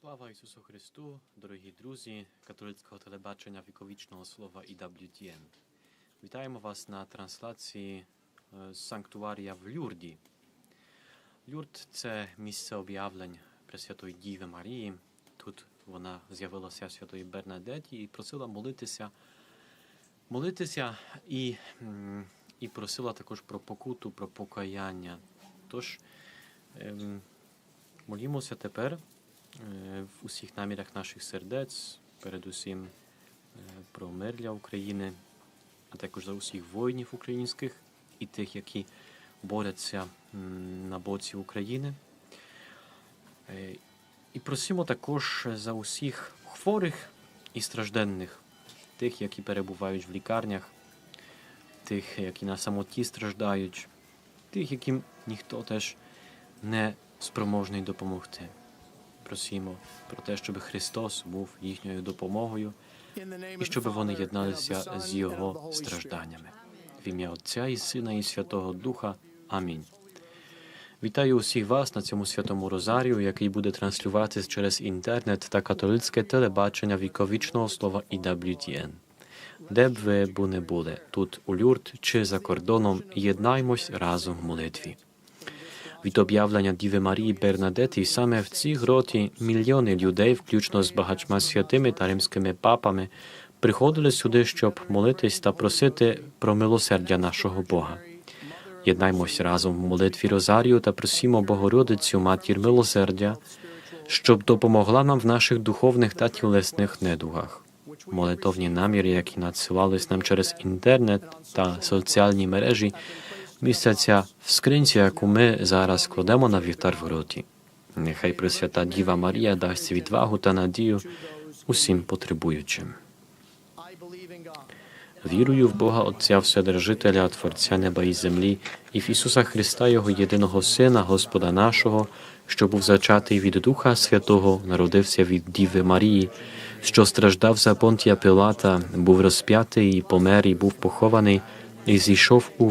Слава Ісусу Христу, дорогі друзі католицького телебачення віковічного слова EWTN. Вітаємо вас на трансляції е, з санктуарія в Люрді. Люрд це місце об'явлень Пресвятої Діви Марії. Тут вона з'явилася Святої Бернадеті і просила молитися, молитися і, і просила також про покуту, про покаяння. Тож ем, молімося тепер в усіх намірах наших сердець, передусім е, про мир для України, а також за усіх воїнів українських і тих, які борються на боці України. Е, І просимо також за усіх хворих і стражденних, тих, які перебувають в лікарнях, тих, які на самоті страждають, тих, яким ніхто теж не спроможний допомогти. Просимо про те, щоб Христос був їхньою допомогою і щоб вони єдналися з Його стражданнями. В ім'я Отця і Сина і Святого Духа. Амінь. Вітаю усіх вас на цьому святому Розарію, який буде транслюватись через інтернет та католицьке телебачення віковічного слова EWTN. Де б ви бу не були, тут у Люрт чи за кордоном, єднаймось разом в молитві. Від об'явлення Діви Марії Бернадети саме в цій гроті мільйони людей, включно з багатьма святими та римськими папами, приходили сюди, щоб молитись та просити про милосердя нашого Бога. Єднаймось разом в молитві Розарію та просімо Богородицю, матір милосердя, щоб допомогла нам в наших духовних та тілесних недугах. Молитовні наміри, які надсилались нам через інтернет та соціальні мережі, містяться в скринці, яку ми зараз кладемо на вівтар в роті. Нехай Пресвята Діва Марія дасть відвагу та надію усім потребуючим. Вірую в Бога Отця Вседержителя, Творця неба і землі, і в Ісуса Христа, Його єдиного Сина, Господа нашого, що був зачатий від Духа Святого, народився від Діви Марії, що страждав за Понтія Пилата, був розп'ятий і помер, і був похований, і зійшов у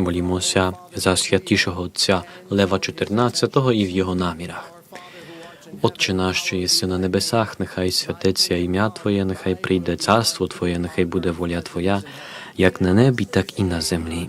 Молімося за святішого Отця Лева XIV і в його намірах. Отче наш, що єси на небесах, нехай святиться ім'я Твоє, нехай прийде царство Твоє, нехай буде воля Твоя, як на небі, так і на землі.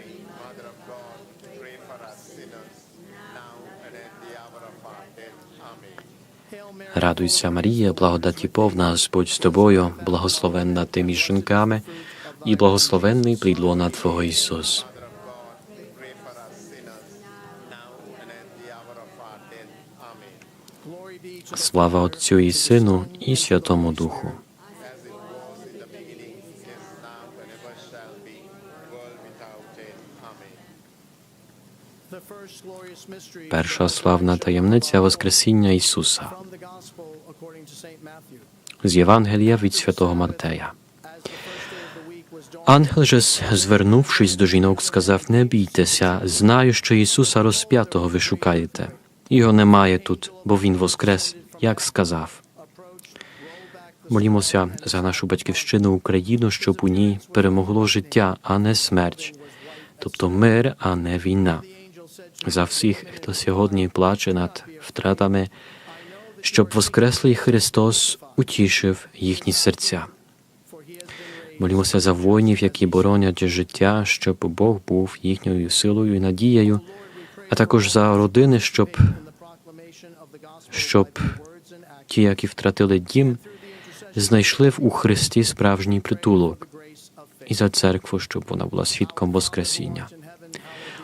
Радуйся, Марія, благодаті повна, Господь з тобою, благословенна ти між жінками, і благословенний плід лона Твого Ісус. Слава Отцю і Сину, і Святому Духу. Перша славна таємниця Воскресіння Ісуса з Євангелія від святого Мартея. Ангел же, звернувшись до жінок, сказав: Не бійтеся, знаю, що Ісуса розп'ятого ви шукаєте. Його немає тут, бо Він воскрес, як сказав. Молімося за нашу батьківщину Україну, щоб у ній перемогло життя, а не смерть, тобто мир, а не війна. За всіх, хто сьогодні плаче над втратами, щоб Воскреслий Христос утішив їхні серця. Молімося за воїнів, які боронять життя, щоб Бог був їхньою силою і надією, а також за родини, щоб, щоб ті, які втратили дім, знайшли в у Христі справжній притулок, і за церкву, щоб вона була свідком Воскресіння.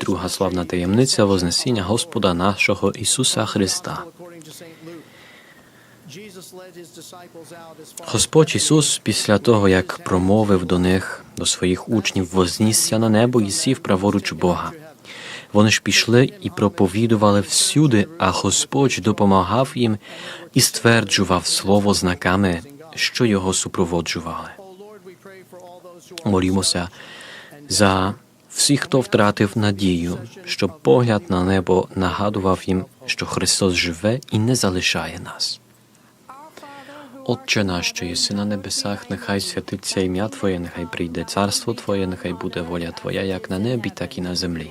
Друга славна таємниця Вознесіння Господа нашого Ісуса Христа. Господь Ісус, після того, як промовив до них, до своїх учнів, вознісся на небо і сів праворуч Бога. Вони ж пішли і проповідували всюди, а Господь допомагав їм і стверджував слово знаками, що його супроводжували. Молімося за всіх, хто втратив надію, щоб погляд на небо нагадував їм, що Христос живе і не залишає нас. Отче наш, що єси на небесах, нехай святиться ім'я Твоє, нехай прийде царство Твоє, нехай буде воля Твоя, як на небі, так і на землі.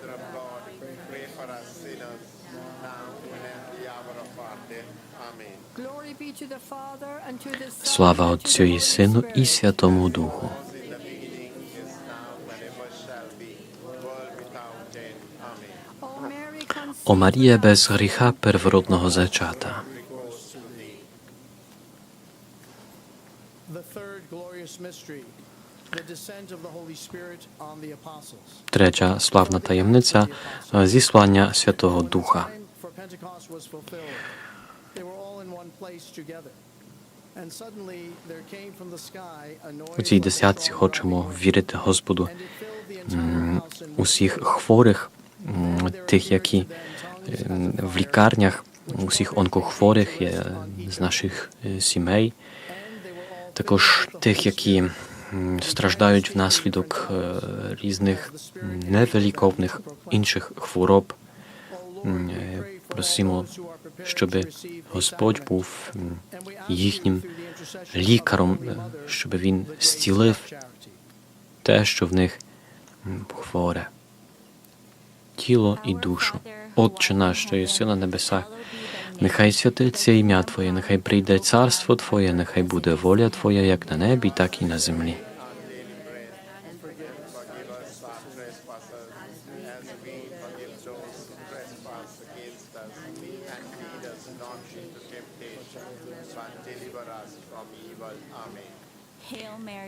Слава Отцю і Сину і Святому Духу. О Марія без гріха первородного зачата. Третя славна таємниця е, зіслання Святого Духа. У цій десятці хочемо вірити Господу. Усіх хворих, тих, які е, в лікарнях, усіх онкохворих е, з наших е, сімей, також тих, які страждають внаслідок різних невиліковних інших хвороб. Просимо, щоб Господь був їхнім лікаром, е, щоб Він зцілив те, що в них хворе, тіло і душу. Отче наш, що єси на небесах, нехай святиться ім'я Твоє, нехай прийде царство Твоє, нехай буде воля Твоя, як на небі, так і на землі.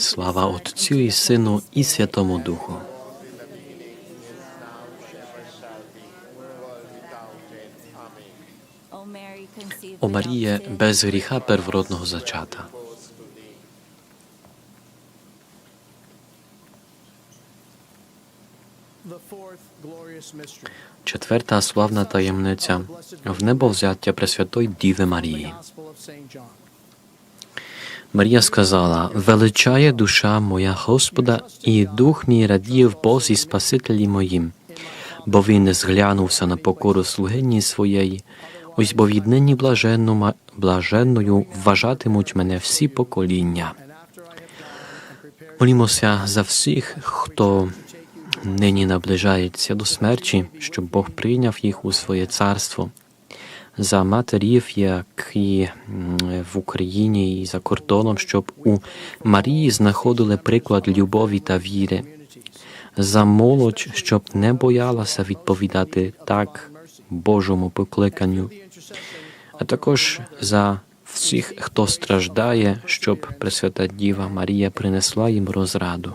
Слава Отцю і Сину і. Святому Духу. О Маріє, без гріха первородного зачата. Четверта славна таємниця в небо взяття Пресвятої Діви Марії. Марія сказала: Величає душа моя Господа, і дух мій радіє в Бозі Спасителі моїм, бо він не зглянувся на покору слугині своєї. Ось бо віднині блаженну, блаженною вважатимуть мене всі покоління. Молімося за всіх, хто нині наближається до смерті, щоб Бог прийняв їх у своє царство. За матерів, які в Україні і за кордоном, щоб у Марії знаходили приклад любові та віри. За молодь, щоб не боялася відповідати так Божому покликанню, а також за всіх, хто страждає, щоб Пресвята Діва Марія принесла їм розраду.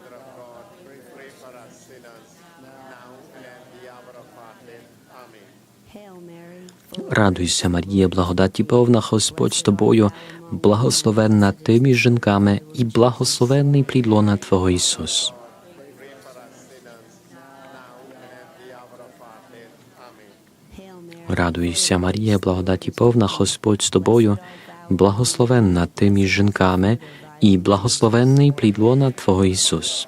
Радуйся, Марія, благодаті повна Господь з тобою, благословенна ти між жінками, і благословенний плід лона Твого Ісус. Радуйся, Марія, благодаті повна Господь з тобою, благословенна ти між жінками, і благословенний плід лона Твого Ісус.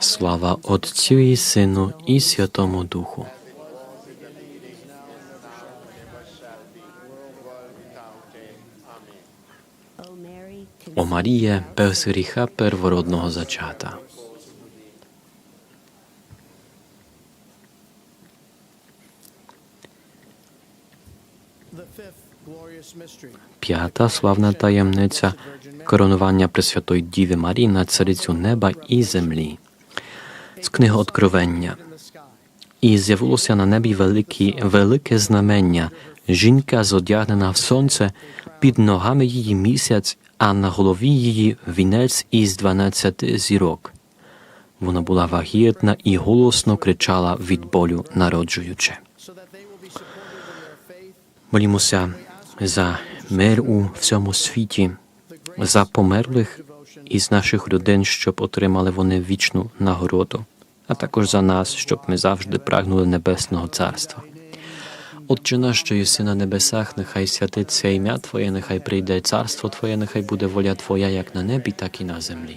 Слава Отцю і Сину і Святому Духу. О Маріє, без гріха первородного зачата. П'ята славна таємниця коронування Пресвятої Діви Марії на царицю неба і землі. З книги Откровення. І з'явилося на небі великі, велике знамення. Жінка зодягнена в сонце, під ногами її місяць, а на голові її вінець із дванадцяти зірок. Вона була вагітна і голосно кричала від болю, народжуючи. Молімося за мир у всьому світі, за померлих із наших людей, щоб отримали вони вічну нагороду, а також за нас, щоб ми завжди прагнули небесного царства. Отче наш, що єси на небесах, нехай святиться ім'я Твоє, нехай прийде царство Твоє, нехай буде воля Твоя, як на небі, так і на землі.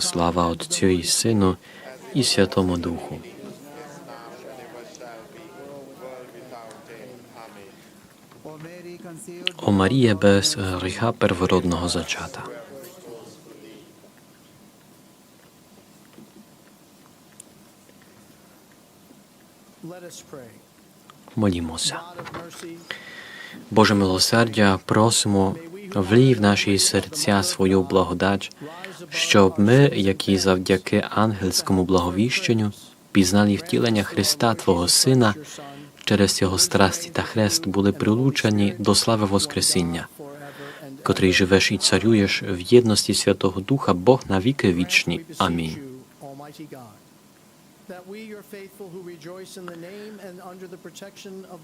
Слава Отцю і Сину і Святому Духу. О Марія без гріха первородного зачата. Молімося. Боже милосердя, просимо, влій в наші серця свою благодать, щоб ми, які завдяки ангельському благовіщенню, пізнали втілення Христа Твого Сина, через Його страсті та хрест були прилучені до слави Воскресіння, котрий живеш і царюєш в єдності Святого Духа, Бог на віки вічні. Амінь.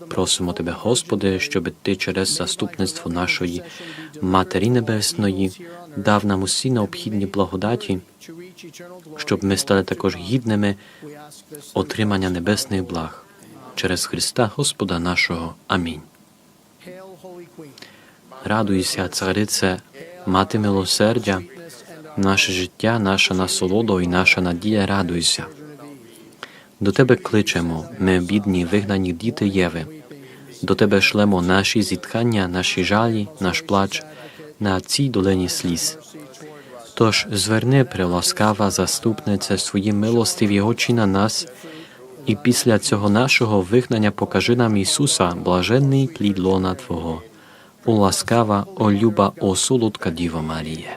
Просимо Тебе, Господи, щоб Ти через заступництво нашої Матері Небесної дав нам усі необхідні благодаті, щоб ми стали також гідними отримання небесних благ через Христа Господа нашого. Амінь. Радуйся, царице, мати милосердя, наше життя, наша насолода і наша надія, радуйся. До Тебе кличемо, ми бідні, вигнані діти Єви. До Тебе шлемо наші зітхання, наші жалі, наш плач на цій долині сліз. Тож зверни, приласкава заступниця, свої милостиві очі на нас, і після цього нашого вигнання покажи нам Ісуса, блаженний плід лона Твого. О ласкава, о солодка Діво Маріє.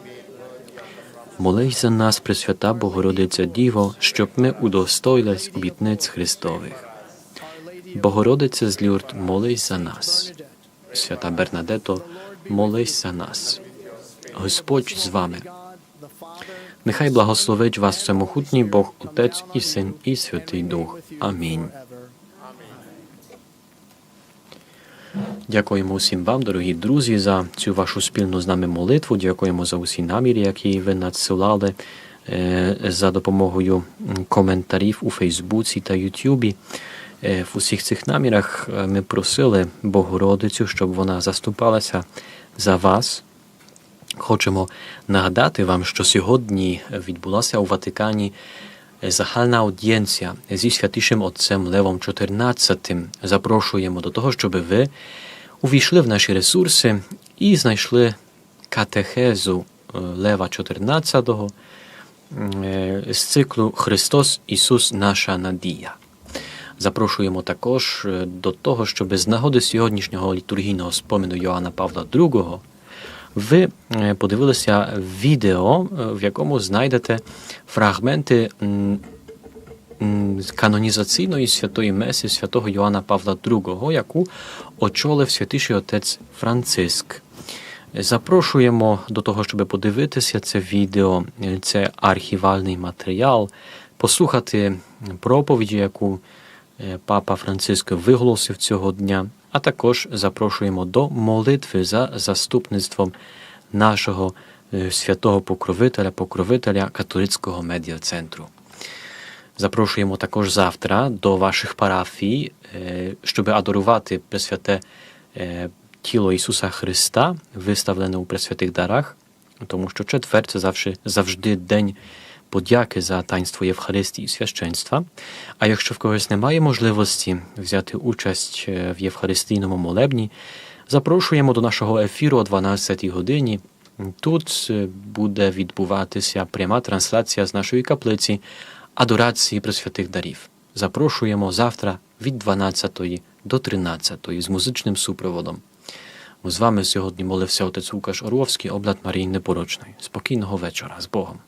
Молись за нас, Пресвята Богородиця Діво, щоб ми удостоїлись обітниць Христових. Богородиця з Люрд, молись за нас. Свята Бернадето, молись за нас. Господь з вами. Нехай благословить вас всемогутній Бог, Отець і Син, і Святий Дух. Амінь. Дякуємо усім вам, дорогі друзі, за цю вашу спільну з нами молитву. Дякуємо за усі наміри, які ви надсилали е, за допомогою коментарів у Фейсбуці та Ютубі. Е, В усіх цих намірах е, ми просили Богородицю, щоб вона заступалася за вас. Хочемо нагадати вам, що сьогодні відбулася у Ватикані загальна аудієнція зі святішим отцем Левом XIV. Запрошуємо до того, щоб ви увійшли в наші ресурси і знайшли катехезу е, Лева XIV е, з циклу Христос Ісус наша надія. Запрошуємо також е, до того, щоб з нагоди сьогоднішнього літургійного спомину Йоанна Павла II ви подивилися відео, в якому знайдете фрагменти канонізаційної святої меси святого Йоанна Павла II, яку очолив святіший отець Франциск. Запрошуємо до того, щоб подивитися це відео, це архівальний матеріал, послухати проповіді, яку е, папа Франциск виголосив цього дня, а також запрошуємо до молитви за заступництвом нашого е, святого покровителя, покровителя католицького медіа-центру. Запрошуємо також завтра до ваших парафій, щоб адорувати Пресвяте тіло Ісуса Христа, виставлене у Пресвятих дарах, тому що четвер це завжди, завжди день подяки за таїнство Євхаристії і священства. А якщо в когось немає можливості взяти участь в Євхаристійному молебні, запрошуємо до нашого ефіру о 12 годині. Тут буде відбуватися пряма трансляція з нашої каплиці адорації Пресвятих дарів. Запрошуємо завтра від 12 до 13 з музичним супроводом. З вами сьогодні молився отець Лукаш Орловський, облад Марії Непорочної. Спокійного вечора з Богом.